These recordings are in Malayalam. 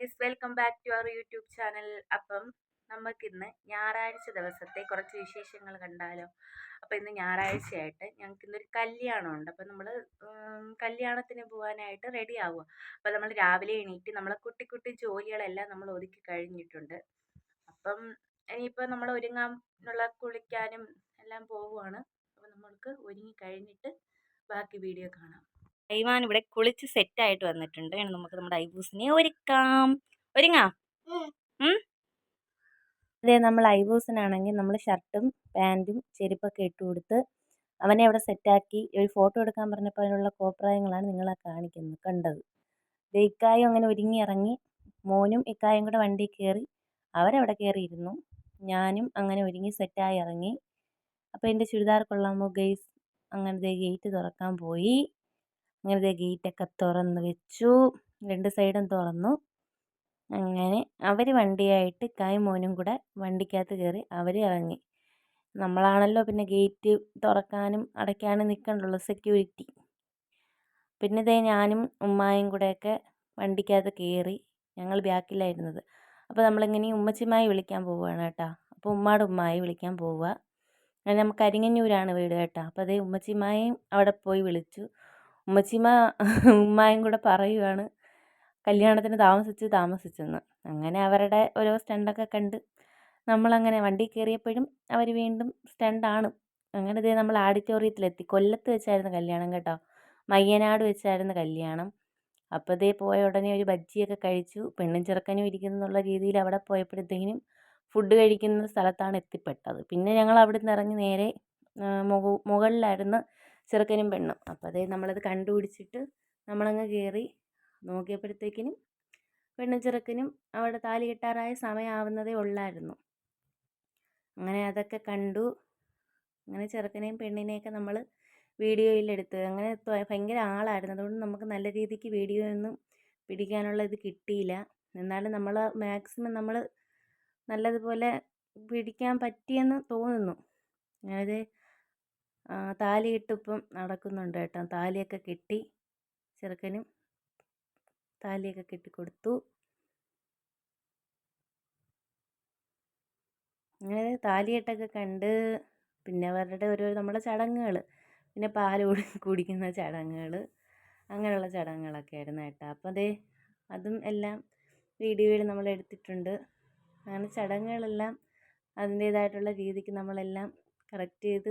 Yes welcome back to our YouTube channel. അപ്പം നമുക്കിന്ന് ഞായറാഴ്ച ദിവസത്തെ കുറച്ച് വിശേഷങ്ങൾ കണ്ടാലോ? അപ്പം ഇന്ന് ഞായറാഴ്ചയായിട്ട് ഞങ്ങൾക്ക് ഇന്നൊരു കല്യാണമുണ്ട്. അപ്പം നമ്മൾ കല്യാണത്തിന് പോകാനായിട്ട് റെഡി ആവുക അപ്പം നമ്മൾ രാവിലെ എണീറ്റ് നമ്മളെ കുട്ടി കുട്ടി ജോലികളെല്ലാം നമ്മൾ ഒതുക്കി കഴിഞ്ഞിട്ടുണ്ട്. അപ്പം ഇനിയിപ്പോൾ നമ്മൾ ഒരുങ്ങാനുള്ള കുളിക്കാനും എല്ലാം പോവുകയാണ് അപ്പം നമ്മൾക്ക് ഒരുങ്ങി കഴിഞ്ഞിട്ട് ബാക്കി വീഡിയോ കാണാം. ഐവാൻ ഇവിടെ കുളിച്ച് സെറ്റ് ആയിട്ട് വന്നിട്ടുണ്ട്. നമുക്ക് നമ്മുടെ ഐബൂസിനെ ഒരുക്കാം. ഒരുങ്ങാം. അതെ നമ്മൾ ഐബൂസിനാണെങ്കിൽ നമ്മൾ ഷർട്ടും പാന്റും ചെരുപ്പൊക്കെ ഇട്ട് കൊടുത്ത് അവനെ അവിടെ സെറ്റാക്കി ഒരു ഫോട്ടോ എടുക്കാൻ പറഞ്ഞപ്പോൾ അതിനുള്ള കോപ്രായങ്ങളാണ് നിങ്ങളെ കാണിക്കുന്നത് കണ്ടത്. ഇക്കായും അങ്ങനെ ഒരുങ്ങി ഇറങ്ങി. മോനും ഇക്കായും കൂടെ വണ്ടി കയറി. അവരവിടെ കയറിയിരുന്നു. ഞാനും അങ്ങനെ ഒരുങ്ങി സെറ്റായി ഇറങ്ങി. അപ്പോൾ എന്റെ ചുരിദാർ കൊള്ളാമോ ഗെയ്സ് അങ്ങനെ ഗേറ്റ് തുറക്കാൻ പോയി. അങ്ങനെ ഗേറ്റൊക്കെ തുറന്ന് വെച്ചു. രണ്ട് സൈഡും തുറന്നു. അങ്ങനെ അവർ വണ്ടിയായിട്ട് ഇക്കായും മോനും കൂടെ വണ്ടിക്കകത്ത് കയറി അവർ ഇറങ്ങി. നമ്മളാണല്ലോ പിന്നെ ഗേറ്റ് തുറക്കാനും അടയ്ക്കാനും നിൽക്കണ്ടുള്ളൂ സെക്യൂരിറ്റി പിന്നെ ഇതേ ഞാനും ഉമ്മായും കൂടെയൊക്കെ വണ്ടിക്കകത്ത് കയറി ഞങ്ങൾ ബാക്കിലായിരുന്നത്. അപ്പോൾ നമ്മളിങ്ങനെ ഉമ്മച്ചിമായി വിളിക്കാൻ പോവുകയാണ് കേട്ടോ. അപ്പോൾ ഉമ്മാടെ ഉമ്മായി വിളിക്കാൻ പോവുക. അങ്ങനെ നമുക്ക് അരിങ്ങഞ്ഞൂരാണ് വീട് കേട്ടോ. അപ്പോൾ അതേ ഉമ്മച്ചിമായും അവിടെ പോയി വിളിച്ചു. ഉമ്മച്ചിമ്മ ഉമ്മായും കൂടെ പറയുവാണ്. കല്യാണത്തിന് താമസിച്ച് താമസിച്ചെന്ന്. അങ്ങനെ അവരുടെ ഓരോ സ്റ്റണ്ടൊക്കെ കണ്ട് നമ്മളങ്ങനെ വണ്ടി കയറിയപ്പോഴും അവർ വീണ്ടും സ്റ്റണ്ടാണ്. അങ്ങനെ ഇതേ നമ്മൾ ആഡിറ്റോറിയത്തിലെത്തി. കൊല്ലത്ത് വെച്ചായിരുന്നു കല്യാണം കേട്ടോ. മയ്യനാട് വെച്ചായിരുന്നു കല്യാണം. അപ്പോൾ ഇതേ പോയ ഉടനെ ഒരു ബജ്ജിയൊക്കെ കഴിച്ചു. പെണ്ണും ചെറുക്കനും ഇരിക്കുന്നുള്ള രീതിയിൽ അവിടെ പോയപ്പോഴത്തേക്കിനും ഫുഡ് കഴിക്കുന്ന സ്ഥലത്താണ് എത്തിപ്പെട്ടത്. പിന്നെ ഞങ്ങൾ അവിടെ നിന്ന് ഇറങ്ങി നേരെ മുകളിലായിരുന്നു ചെറുക്കനും പെണ്ണും. അപ്പോൾ അതേ നമ്മളത് കണ്ടുപിടിച്ചിട്ട് നമ്മളങ്ങ് കയറി നോക്കിയപ്പോഴത്തേക്കിനും പെണ്ണും ചെറുക്കനും അവിടെ താലി കെട്ടാറായ സമയമാവുന്നതേ ഉള്ളായിരുന്നു. അങ്ങനെ അതൊക്കെ കണ്ടു. അങ്ങനെ ചെറുക്കനെയും പെണ്ണിനെയൊക്കെ നമ്മൾ വീഡിയോയിലെടുത്ത് അങ്ങനെ ഭയങ്കര ആളായിരുന്നു. അതുകൊണ്ട് നമുക്ക് നല്ല രീതിക്ക് വീഡിയോ ഒന്നും പിടിക്കാനുള്ള ഇത് കിട്ടിയില്ല. എന്നാലും നമ്മൾ മാക്സിമം നമ്മൾ നല്ലതുപോലെ പിടിക്കാൻ പറ്റിയെന്ന് തോന്നുന്നു. അതായത് താലികെട്ടിപ്പം നടക്കുന്നുണ്ട് കേട്ടോ. താലിയൊക്കെ കെട്ടി ചെറുക്കനും താലിയൊക്കെ കെട്ടിക്കൊടുത്തു. അങ്ങനെ താലികെട്ടൊക്കെ കണ്ട് പിന്നെ അവരുടെ ഒരു നമ്മുടെ ചടങ്ങുകൾ പിന്നെ പാൽ കുടിക്കുന്ന ചടങ്ങുകൾ അങ്ങനെയുള്ള ചടങ്ങുകളൊക്കെ ആയിരുന്നു കേട്ടോ. അപ്പോൾ അതേ അതും എല്ലാം വീഡിയോയിൽ നമ്മൾ എടുത്തിട്ടുണ്ട്. അങ്ങനെ ചടങ്ങുകളെല്ലാം അതിന്റേതായിട്ടുള്ള രീതിക്ക് നമ്മളെല്ലാം കറക്റ്റ് ചെയ്ത്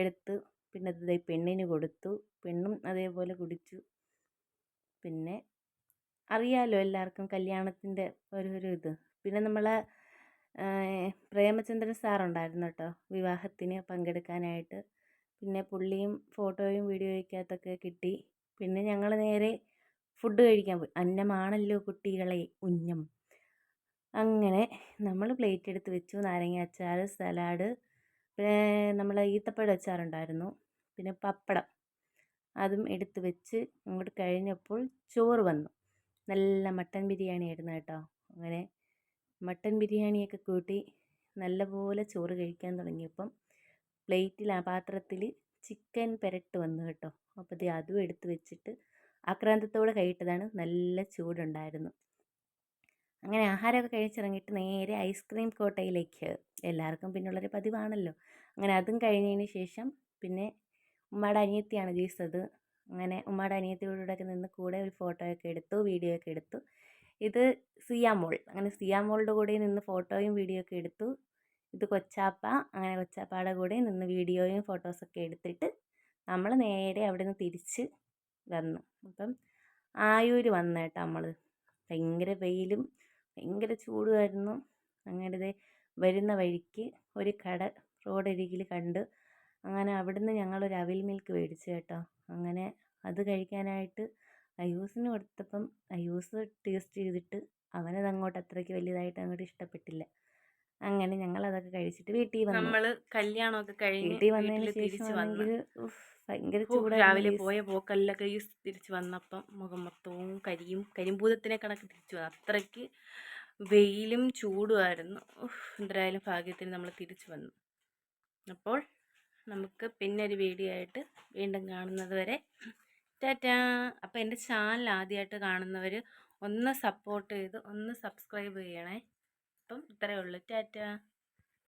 എടുത്ത് പിന്നെ അത് പെണ്ണിന് കൊടുത്തു. പെണ്ണും അതേപോലെ കുടിച്ചു. പിന്നെ അറിയാമല്ലോ എല്ലാവർക്കും കല്യാണത്തിന്റെ ഒരു ഒരു ഇത്. പിന്നെ നമ്മളെ പ്രേമചന്ദ്രൻ സാറുണ്ടായിരുന്നു കേട്ടോ വിവാഹത്തിന് പങ്കെടുക്കാനായിട്ട്. പിന്നെ പുള്ളിയും ഫോട്ടോയും വീഡിയോയ്ക്കകത്തൊക്കെ കിട്ടി. പിന്നെ ഞങ്ങൾ നേരെ ഫുഡ് കഴിക്കാൻ പോയി. അന്നമാണല്ലോ കുട്ടികളെ ഉന്നം. അങ്ങനെ നമ്മൾ പ്ലേറ്റ് എടുത്ത് വെച്ചു. നാരങ്ങ അച്ചാർ സലാഡ് പിന്നെ നമ്മൾ ഈത്തപ്പഴം അച്ചാറുണ്ടായിരുന്നു. പിന്നെ പപ്പടം. അതും എടുത്ത് വെച്ച് അങ്ങോട്ട് കഴിഞ്ഞപ്പോൾ ചോറ് വന്നു. നല്ല മട്ടൻ ബിരിയാണി ആയിരുന്നു കേട്ടോ. അങ്ങനെ മട്ടൻ ബിരിയാണിയൊക്കെ കൂട്ടി നല്ലപോലെ ചോറ് കഴിക്കാൻ തുടങ്ങിയപ്പം പ്ലേറ്റിൽ ആ പാത്രത്തിൽ ചിക്കൻ പെരട്ട് വന്നു കേട്ടോ. അപ്പോൾ ദേ അതും എടുത്ത് വെച്ചിട്ട് ആക്രാന്തത്തോടെ കഴിയിട്ടതാണ് നല്ല ചൂടുണ്ടായിരുന്നു. അങ്ങനെ ആഹാരമൊക്കെ കഴിച്ചിറങ്ങിയിട്ട് നേരെ ഐസ്ക്രീം കോട്ടയിലേക്ക്. എല്ലാവർക്കും പിന്നുള്ളൊരു പതിവാണല്ലോ. അങ്ങനെ അതും കഴിഞ്ഞതിന് ശേഷം പിന്നെ ഉമ്മയുടെ അനിയത്തിയാണ് ജീസത് അങ്ങനെ ഉമ്മയുടെ അനിയത്തിയോടൊക്കെ നിന്ന് കൂടെ ഒരു ഫോട്ടോയൊക്കെ എടുത്തു വീഡിയോ ഒക്കെ എടുത്തു. ഇത് സിയാ സിയാമോൾ അങ്ങനെ സിയാമോളുടെ കൂടെ നിന്ന് ഫോട്ടോയും വീഡിയോ ഒക്കെ എടുത്തു. ഇത് കൊച്ചാപ്പ. അങ്ങനെ കൊച്ചാപ്പയുടെ കൂടെ നിന്ന് വീഡിയോയും ഫോട്ടോസൊക്കെ എടുത്തിട്ട് നമ്മൾ നേരെ അവിടെ നിന്ന് തിരിച്ച് വന്നു. അപ്പം ആയൂർ വന്നു നമ്മൾ. ഭയങ്കര വെയിലും ഭയങ്കര ചൂടുമായിരുന്നു. അങ്ങനെ ദേ വരുന്ന വഴിക്ക് ഒരു കട റോഡരികിൽ കണ്ട്. അങ്ങനെ അവിടുന്ന് ഞങ്ങളൊരു അവിൽ മിൽക്ക് മേടിച്ചു കേട്ടോ. അങ്ങനെ അത് കഴിക്കാനായിട്ട് അയ്യൂസിന് കൊടുത്തപ്പം അയ്യൂസ് ടേസ്റ്റ് ചെയ്തിട്ട് അവനത് അങ്ങോട്ട് അത്രയ്ക്ക് വലിയതായിട്ട് അങ്ങോട്ട് ഇഷ്ടപ്പെട്ടില്ല. അങ്ങനെ ഞങ്ങൾ അതൊക്കെ കഴിച്ചിട്ട് വീട്ടിൽ വന്നു. നമ്മൾ കല്യാണമൊക്കെ കഴിഞ്ഞ് വീട്ടിൽ വന്നതിന് ശേഷം ഭയങ്കര ചൂട് രാവിലെ പോയ പോക്കല്ലൊക്കെ ഈ തിരിച്ചു വന്നപ്പം മുഖം മൊത്തവും കരിയും കരിമ്പൂതത്തിനെ കണക്ക് തിരിച്ചു വന്നു. അത്രയ്ക്ക് വെയിലും ചൂടുമായിരുന്നു. എന്തായാലും ഭാഗ്യത്തിന് നമ്മൾ തിരിച്ചു വന്നു. അപ്പോൾ നമുക്ക് പിന്നെ ഒരു വീഡിയോ ആയിട്ട് വീണ്ടും കാണുന്നത് വരെ ടാറ്റാ. അപ്പോൾ എന്റെ ചാനൽ ആദ്യമായിട്ട് കാണുന്നവർ ഒന്ന് സപ്പോർട്ട് ചെയ്ത് ഒന്ന് സബ്സ്ക്രൈബ് ചെയ്യണേ. അപ്പം ഇത്രയേ ഉള്ളൂ. ടാറ്റ.